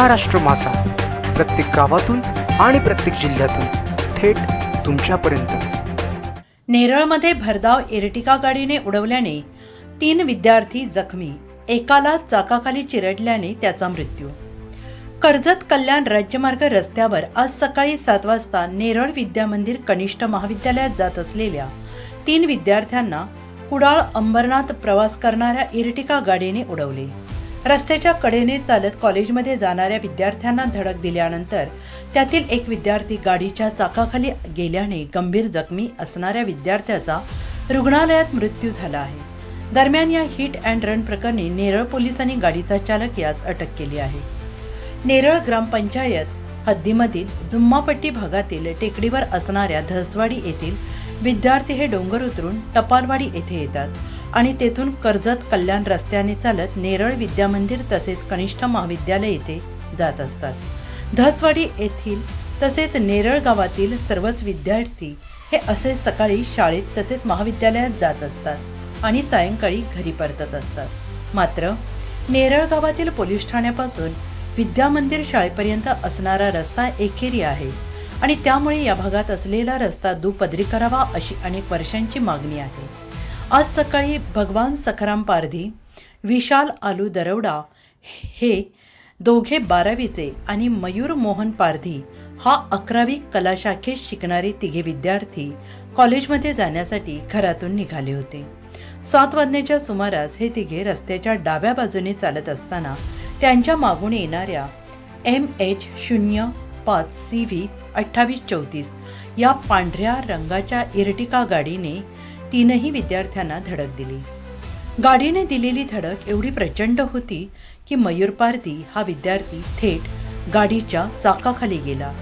महाराष्ट्र मासा. प्रत्येक गावातून आणि प्रत्येक जिल्ह्यातून थेट तुमच्यापर्यंत. नेरळमध्ये भरधाव इर्टिका गाडीने उडवल्याने तीन विद्यार्थी जखमी. एकाला चाकाखाली चिरडल्याने त्याचा मृत्यू. कर्जत कल्याण राज्यमार्ग रस्त्यावर आज सकाळी सात वाजता नेरळ विद्यामंदिर कनिष्ठ महाविद्यालयात जात असलेल्या तीन विद्यार्थ्यांना कुडाळ अंबरनाथ प्रवास करणाऱ्या इरटिका गाडीने उडवले. रस्त्याच्या कडेने चालत कॉलेजमध्ये जाणाऱ्या विद्यार्थ्यांना धडक दिल्यानंतर त्यातील एक विद्यार्थी गाडीच्या चाकाखाली गेल्याने गंभीर जखमी असणाऱ्या विद्यार्थ्याचा रुग्णालयात मृत्यू झाला आहे. दरम्यान या हिट अँड रन प्रकरणी नेरळ पोलिसांनी गाडीचा चालक यास अटक केली आहे. नेरळ ग्रामपंचायत हद्दीमधील जुम्मापट्टी भागातील टेकडीवर असणाऱ्या धसवाडी येथील विद्यार्थी हे डोंगर उतरून टपालवाडी येथे येतात. आणि तेथून कर्जत कल्याण रस्त्याने चालत नेरळ विद्यामंदिर तसेच कनिष्ठ महाविद्यालय येथे जात असतात. धसवाडी येथील तसेच नेरळ गावातील सर्वच विद्यार्थी हे असे सकाळी शाळेत तसेच महाविद्यालयात जात असतात आणि सायंकाळी घरी परतत असतात. मात्र नेरळ गावातील पोलीस ठाण्यापासून विद्यामंदिर शाळेपर्यंत असणारा रस्ता एकेरी आहे आणि त्यामुळे या भागात असलेला रस्ता दुपदरी करावा अशी अनेक वर्षांची मागणी आहे. आज सकाळी भगवान सखाराम पारधी विशाल आलू दरवडा हे दोघे बारावीचे आणि मयूर मोहन पारधी हा अकरावी कलाशाखेत शिकणारे तिघे विद्यार्थी कॉलेजमध्ये जाण्यासाठी घरातून निघाले होते. सात वाजण्याच्या सुमारास हे तिघे रस्त्याच्या डाव्या बाजूने चालत असताना त्यांच्या मागून येणाऱ्या एम एच शून्य पाच सी व्ही अठ्ठावीस चौतीस या पांढऱ्या रंगाच्या इर्टिका गाडीने तीनही विद्यार्थ्यांना धडक दिली. गाडीने दिलेली धडक एवढी प्रचंड होती की मयूर पारदी हा विद्यार्थी थेट गाडीच्या चाकाखाली गेला.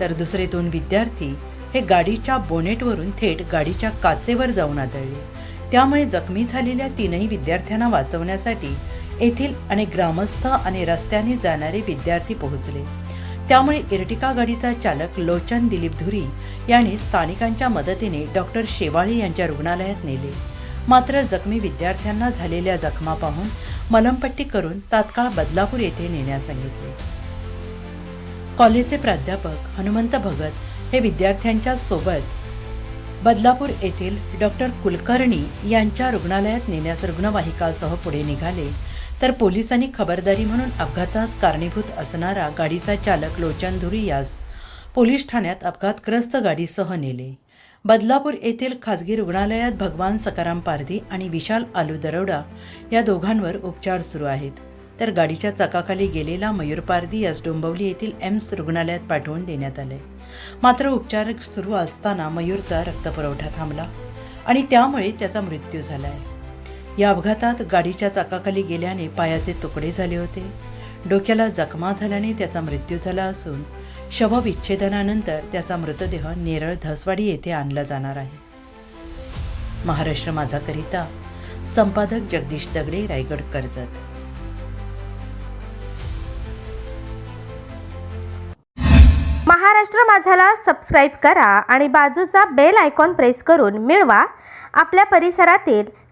तर दुसरे दोन विद्यार्थी हे गाडीच्या बोनेटवरून थेट गाडीच्या काचेवर जाऊन आदळले. त्यामुळे जखमी झालेल्या तीनही विद्यार्थ्यांना वाचवण्यासाठी येथील अनेक ग्रामस्थ आणि रस्त्याने जाणारे विद्यार्थी पोहोचले. त्यामुळे इर्टिका गाडीचा चालक लोचन दिलीप धुरी यांनी स्थानिकांच्या मदतीने डॉक्टर शेवाळे यांच्या रुग्णालयात नेले. मात्र जखमी विद्यार्थ्यांना झालेल्या जखमा पाहून मलमपट्टी करून तात्काळ बदलापूर येथे नेण्यास सांगितले. कॉलेजचे प्राध्यापक हनुमंत भगत हे विद्यार्थ्यांच्या सोबत बदलापूर येथील डॉक्टर कुलकर्णी यांच्या रुग्णालयात नेण्यास रुग्णवाहिकासह पुढे निघाले. तर पोलिसांनी खबरदारी म्हणून अपघातास कारणीभूत असणारा गाडीचा चालक लोचन धुरी यास पोलीस ठाण्यात अपघातग्रस्त गाडीसह नेले. बदलापूर येथील खासगी रुग्णालयात भगवान सकाराम पारधी आणि विशाल आलू दरोडा या दोघांवर उपचार सुरू आहेत. तर गाडीच्या चाकाखाली गेलेला मयूर पारधी यास डोंबवली येथील एम्स रुग्णालयात पाठवून देण्यात आले. मात्र उपचार सुरू असताना मयूरचा रक्तपुरवठा थांबला आणि त्यामुळे त्याचा मृत्यू झाला आहे या अपघातात गाडीच्या चाकाखाली गेल्याने पायाचे तुकडे झाले होते. डोक्याला जखमा झाल्याने त्याचा मृत्यू झाला असून शवविच्छेदनानंतर त्याचा मृतदेह नेरळ धसवाडी येथे आणला जाणार आहे. महाराष्ट्र माझाकरिता संपादक जगदीश दगडे रायगड कर्जत. महाराष्ट्र माझाला सबस्क्राईब करा आणि बाजूचा बेल आयकॉन प्रेस करून मिळवा. आपल्या परिसरातील